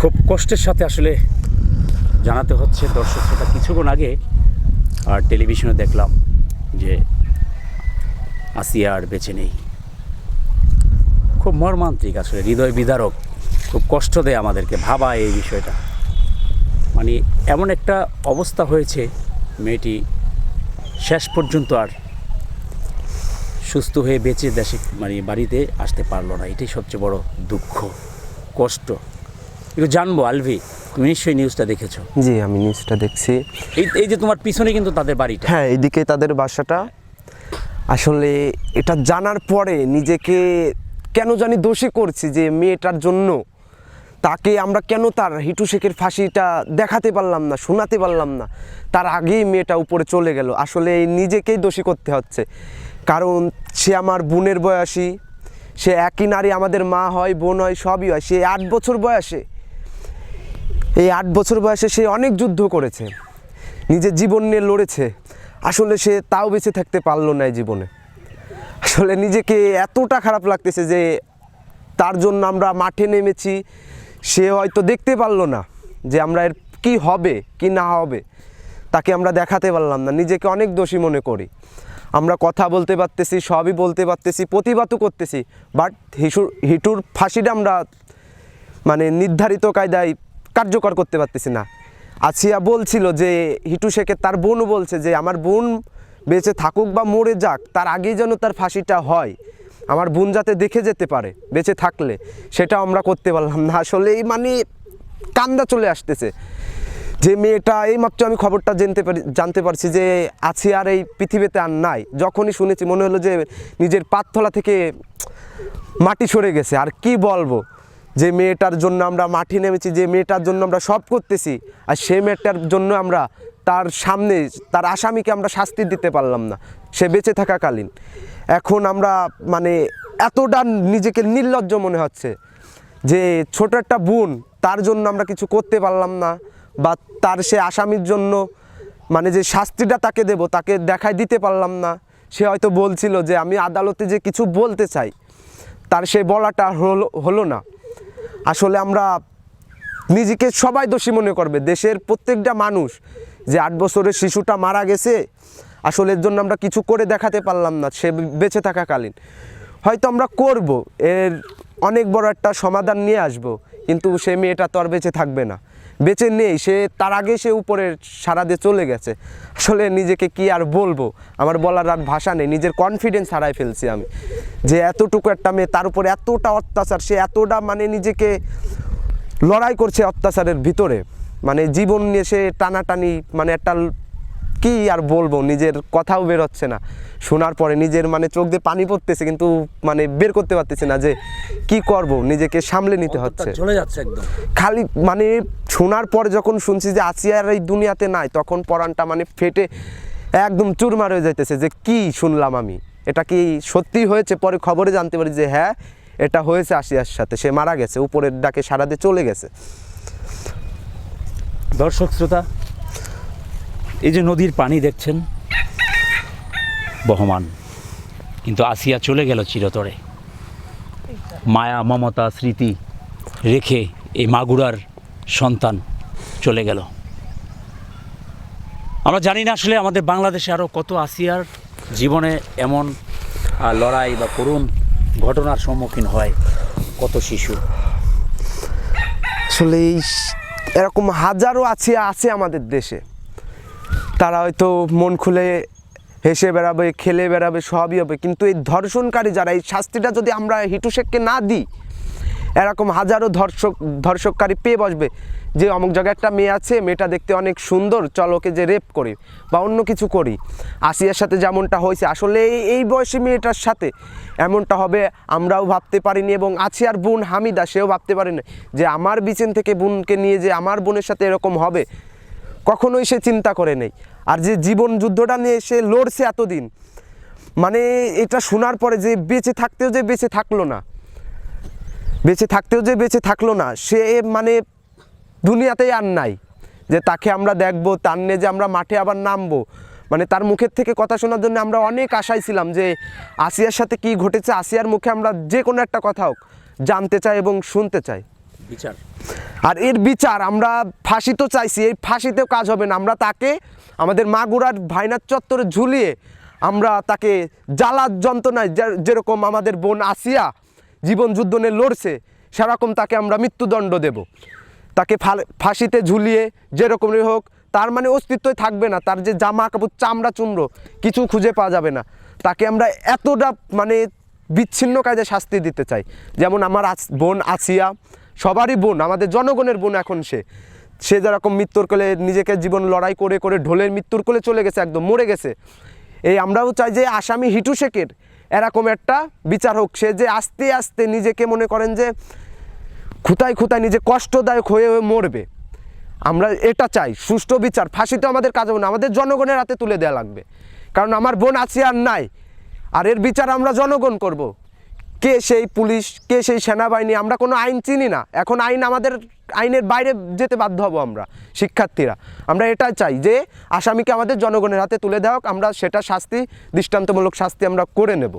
খুব কষ্টের সাথে আসলে জানাতে হচ্ছে দর্শক শ্রোতা। কিছুক্ষণ আগে, আর টেলিভিশনে দেখলাম যে আসিয়া আর বেঁচে নেই। খুব মর্মান্তিক আসলে, হৃদয় বিদারক, খুব কষ্ট দেয় আমাদেরকে ভাবা এই বিষয়টা। মানে এমন একটা অবস্থা হয়েছে, মেয়েটি শেষ পর্যন্ত আর সুস্থ হয়ে বেঁচে দেশে মানে বাড়িতে আসতে পারল না। এটাই সবচেয়ে বড় দুঃখ, কষ্ট। একটু জানব আলভি তুমি নিশ্চয়ই নিউজটা দেখেছ। জি আমি নিউজটা দেখছি। এই এই যে তোমার পিছনে কিন্তু তাদের বাড়িটা। হ্যাঁ এদিকে তাদের বাসাটা। আসলে এটা জানার পরে নিজেকে কেন জানি দোষী করছি যে মেয়েটার জন্য। তাকে আমরা কেন তার হিটু শেখের ফাঁসিটা দেখাতে পারলাম না শোনাতে পারলাম না। তার আগেই মেয়েটা উপরে চলে গেল। আসলে নিজেকেই দোষী করতে হচ্ছে। কারণ সে আমার বোনের বয়সী সে একই নারী আমাদের মা হয় বোন হয় সবই হয়। সে আট বছর বয়সে। এই আট বছর বয়সে সে অনেক যুদ্ধ করেছে। নিজের জীবন নিয়ে লড়েছে। আসলে সে তাও বেঁচে থাকতে পারল না জীবনে। আসলে নিজেকে এতটা খারাপ লাগতেছে যে তার জন্য আমরা মাঠে নেমেছি, সে হয়তো দেখতে পারল না যে আমরা এর কি হবে, কি না হবে। তাকে আমরা দেখাতে পারলাম না, নিজেকে অনেক দোষী মনে করি। আমরা কথা বলতে পারতেছি, সবই বলতে পারতেছি, প্রতিবাদও করতেছি, বাট হিসুর হিটুর ফাঁসিটা আমরা মানে নির্ধারিত কায়দায় কার্যকর করতে পারতেছি না। আসিয়া বলছিল যে, হিটু শেখের তার বোনও বলছে যে, আমার বোন বেঁচে থাকুক বা মরে যাক, তার আগেই যেন তার ফাঁসিটা হয়। আমার বোন যাতে দেখে যেতে পারে, বেঁচে থাকলে সেটা আমরা করতে পারলাম না। আসলে এই মানে কান্দা চলে আসতেছে। যে মেয়েটা এই মাত্র আমি খবরটা জানতে পারি, জানতে পারছি যে আছে আর এই পৃথিবীতে আর নাই। যখনই শুনেছি মনে হলো যে, নিজের পাতথলা থেকে মাটি সরে গেছে। আর কি বলব? যে মেয়েটার জন্য আমরা মাঠে নেমেছি, যে মেয়েটার জন্য আমরা সব করতেছি, আর সেই মেয়েটার জন্য আমরা তার সামনে, তার আসামিকে আমরা শাস্তি দিতে পারলাম না। সে বেঁচে থাকাকালীন। এখন আমরা মানে এতটা নিজেকে নির্লজ্জ মনে হচ্ছে যে ছোট একটা বোন, তার জন্য আমরা কিছু করতে পারলাম না, বা তার সে আসামির জন্য মানে যে শাস্তিটা তাকে দেব, তাকে দেখাই দিতে পারলাম না। সে হয়তো বলছিল যে, আমি আদালতে যে কিছু বলতে চাই, তার সে বলাটা হলো হলো না। আসলে আমরা নিজেকে সবাই দোষী মনে করবে। দেশের প্রত্যেকটা মানুষ যে আট বছরের শিশুটা মারা গেছে, আসলে এর জন্য আমরা কিছু করে দেখাতে পারলাম না, সে বেঁচে থাকাকালীন। হয়তো আমরা করব, এর অনেক বড় একটা সমাধান নিয়ে আসব, কিন্তু সে মেয়েটা তো আর বেঁচে থাকবে না। বেঁচে নেই, সে তার আগে সে উপরের সারা দিয়ে চলে গেছে। আসলে নিজেকে কি আর বলব? আমার বলার আর ভাষা নেই, নিজের কনফিডেন্স হারাই ফেলছি আমি। যে এতটুকু একটা মেয়ে তার উপরে এতটা অত্যাচার সে এতটা মানে নিজেকে লড়াই করছে অত্যাচারের ভিতরে। মানে জীবন নিয়ে সে টানাটানি মানে একটা কি আর বলব নিজের কথাও বের হচ্ছে না। শোনার পরে নিজের মানে চোখ দিয়ে পানি পড়তেছে কিন্তু মানে বের করতে পারতেছে না যে কি করব নিজেকে সামলে নিতে হচ্ছে। চলে যাচ্ছে একদম। খালি মানে শোনার পর যখন শুনছি যে আসিয়ার এই দুনিয়াতে নাই তখন পরানটা মানে ফেটে একদম চুরমার হয়ে যাইতেছে যে কি শুনলাম আমি। এটা কি সত্যি হয়েছে? পরে খবরে জানতে পারি যে হ্যাঁ এটা হয়েছে আসিয়ার সাথে। সে মারা গেছে, উপরের ডাকে সারা দিয়ে চলে গেছে। দর্শক শ্রোতা, এই যে নদীর পানি দেখছেন, বহমান। কিন্তু আসিয়া চলে গেল চিরতরে। মায়া, মমতা, স্মৃতি রেখে এই মাগুরার সন্তান চলে গেল। আমরা জানি না আসলে আমাদের বাংলাদেশে আরও কত আসিয়ার জীবনে এমন লড়াই বা করুণ ঘটনার সম্মুখীন হয় কত শিশু? আসলে এরকম হাজারো আছে আছে আমাদের দেশে। তারা হয়তো মন খুলে হেসে বেড়াবে, খেলে বেড়াবে, সবই হবে। কিন্তু এই ধর্ষণকারী যারা, এই শাস্তিটা যদি আমরা হিটু শেখকে না দিই এরকম হাজারো ধর্ষক, ধর্ষককারী পেয়ে বসবে। যে অমুক জায়গায় একটা মেয়ে আছে, মেয়েটা দেখতে অনেক সুন্দর, চল ওকে যে রেপ করি বা অন্য কিছু করি। আসিয়ার সাথে যেমনটা হয়েছে, আসলে এই এই বয়সী মেয়েটার সাথে এমনটা হবে, আমরাও ভাবতে পারিনি এবং আসিয়ার বোন হামিদা, সেও ভাবতে পারেনি যে আমার বিচেন থেকে বোনকে নিয়ে যে আমার বোনের সাথে এরকম হবে। কখনোই সে চিন্তা করে নেই। আর যে জীবন যুদ্ধটা নিয়ে সে লড়ছে এতদিন মানে এটা শোনার পরে যে বেঁচে থাকতেও যে বেঁচে থাকল না। বেঁচে থাকতেও যে বেঁচে থাকল না সে মানে দুনিয়াতেই আর নাই। যে তাকে আমরা দেখব তার নিয়ে যে আমরা মাঠে আবার নামবো মানে তার মুখের থেকে কথা শোনার জন্য আমরা অনেক আশায় ছিলাম যে আসিয়ার সাথে কি ঘটেছে আসিয়ার মুখে আমরা যে কোনো একটা কথা হোক জানতে চাই এবং শুনতে চাই। বিচার। আর এর বিচার আমরা ফাঁসি তো চাইছি এই ফাঁসিতেও কাজ হবে না। আমরা তাকে আমাদের মাগুরার ভাইনার চত্বরে ঝুলিয়ে আমরা তাকে জ্বালার যন্ত্রণায় যেরকম আমাদের বোন আসিয়া জীবন যুদ্ধ নিয়ে লড়ছে, সেরকম তাকে আমরা মৃত্যুদণ্ড দেব। তাকে ফাঁসিতে ঝুলিয়ে যেরকমই হোক, তার মানে অস্তিত্বই থাকবে না, তার যে জামা কাপড়, চামড়া, চুমড়ো, কিছু খুঁজে পাওয়া যাবে না। তাকে আমরা এতটা মানে বিচ্ছিন্ন কাজে শাস্তি দিতে চাই। যেমন আমার বোন আসিয়া, সবারই বোন, আমাদের জনগণের বোন এখন সে। সে যেরকম মৃত্যুর কোলে নিজেকে জীবন লড়াই করে করে ঢোলের মৃত্যুর কোলে চলে গেছে, একদম মরে গেছে। এই আমরাও চাই যে আসামি হিটু শেখের এরকম একটা বিচার হোক, সে যে আস্তে আস্তে নিজেকে মনে করেন যে খুঁতায় খুঁতায় নিজে কষ্টদায়ক হয়ে হয়ে মরবে। আমরা এটা চাই, সুষ্ঠু বিচার। ফাঁসি তো আমাদের কাজ হবে না, আমাদের জনগণের হাতে তুলে দেওয়া লাগবে। কারণ আমার বোন আছে আর নাই, আর এর বিচার আমরা জনগণ করব। কে সেই পুলিশ, কে সেই সেনাবাহিনী, আমরা কোনো আইন চিনি না। এখন আইন আমাদের, আইনের বাইরে যেতে বাধ্য হব আমরা, শিক্ষার্থীরা। আমরা এটা চাই যে আসামিকে আমাদের জনগণের হাতে তুলে দেওয়া আমরা সেটা শাস্তি, দৃষ্টান্তমূলক শাস্তি আমরা করে নেব।